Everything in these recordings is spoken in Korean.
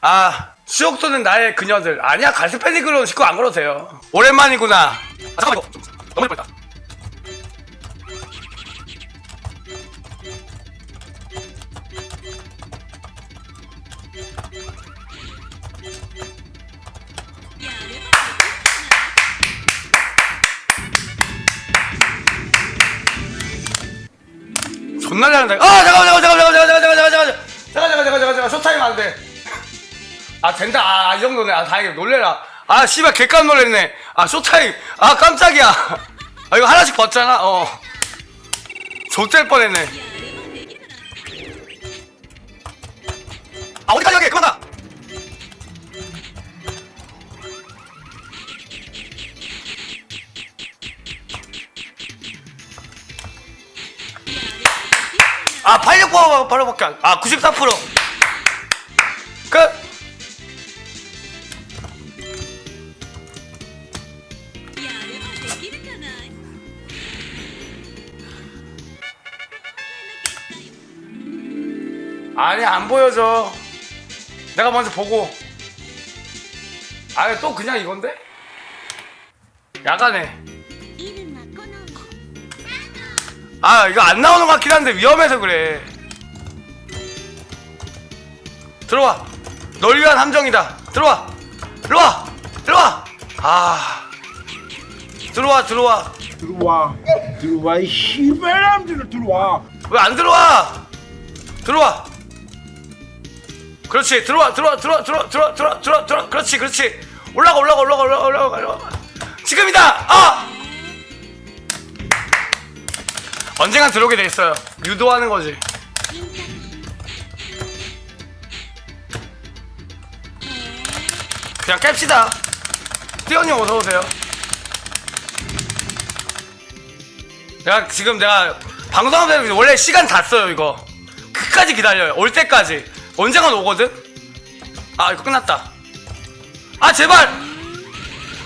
아 수욕 쏘는 나의 그녀들. 아니야 갈스패닉으로 싣고 안 걸어도 돼요. 오랜만이구나. 아, 잠깐만 이거 좀 넘어질 뻔했다. 존나 잘한다. 아 잠깐만 잠깐만 잠깐만 된다. 아 이 정도네. 아 다행이다. 놀래라. 아 씨발 개깜 놀랬네. 아 쇼타임. 아 깜짝이야. 아 이거 하나씩 벗잖아? 어. 좆될 뻔했네. 아 어디까지 가게 그만 가 아, 86% 바로 안. 아, 94%. 끝. 아니, 안 보여줘. 내가 먼저 보고. 아니, 또 그냥 이건데? 야간에. 아, 이거 안 나오는 것 같긴 한데 위험해서 그래. 들어와. 널 위한 함정이다. 들어와. 들어와. 들어와. 아. 들어와, 들어와. 들어와 들어와 이 씨발람들을 들어와 왜 안 들어와? 들어와. 그렇지. 들어와. 들어와. 들어와. 들어와. 들어와. 들어와. 들어와. 들어와. 그렇지. 그렇지. 올라가. 올라가. 올라가. 올라가. 올라가. 올라가. 지금이다. 아! 언젠간 들어오게 돼 있어요. 유도하는 거지. 그냥 깹시다. 띠언니 어서 오세요. 내가 지금 내가 방송하면서 원래 시간 다 써요 이거. 끝까지 기다려요. 올 때까지. 언젠간 오거든. 아 이거 끝났다. 아 제발.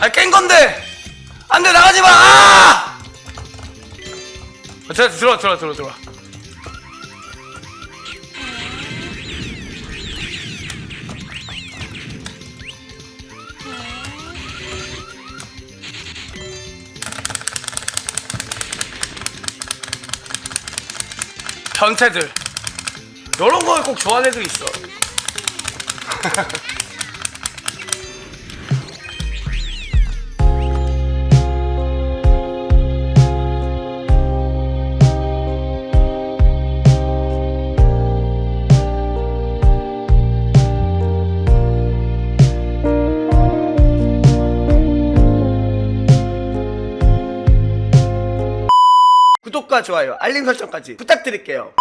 아 깬 건데. 안돼 나가지 마. 아! 어, 들어 들어 들어 들어 들어. 변태들 이런 걸 꼭 좋아하는 애들 있어. 구독과 좋아요 알림 설정까지 부탁드릴게요